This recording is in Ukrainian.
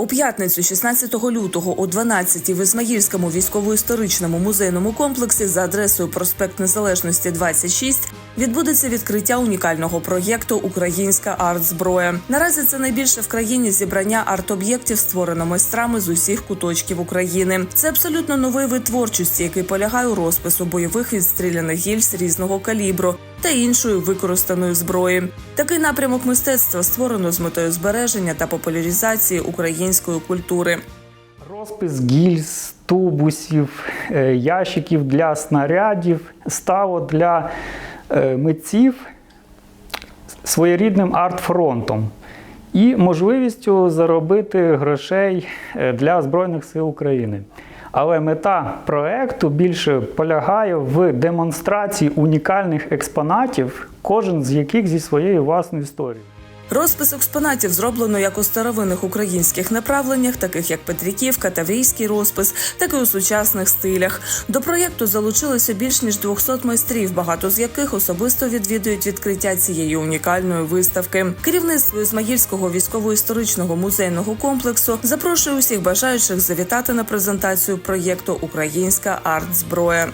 У п'ятницю, 16 лютого, о 12 в Ізмаїльському військово-історичному музейному комплексі за адресою проспект Незалежності 26 відбудеться відкриття унікального проєкту Українська арт-зброя. Наразі це найбільше в країні зібрання арт-об'єктів, створено майстрами з усіх куточків України. Це абсолютно новий вид творчості, який полягає у розпису бойових відстріляних гільз різного калібру та іншої використаної зброї. Такий напрямок мистецтва створено з метою збереження та популяризації української культури. Розпис гільз, тубусів, е, ящиків для снарядів стало для е, митців своєрідним арт-фронтом і можливістю заробити грошей е, для Збройних сил України. Але мета проекту більше полягає в демонстрації унікальних експонатів, кожен з яких зі своєю власною історією. Розпис експонатів зроблено як у старовинних українських направленнях, таких як Петриківка, Таврійський розпис, так і у сучасних стилях. До проєкту залучилося більш ніж 200 майстрів, багато з яких особисто відвідують відкриття цієї унікальної виставки. Керівництво Ізмаїльського військово-історичного музейного комплексу запрошує усіх бажаючих завітати на презентацію проєкту Українська арт-зброя.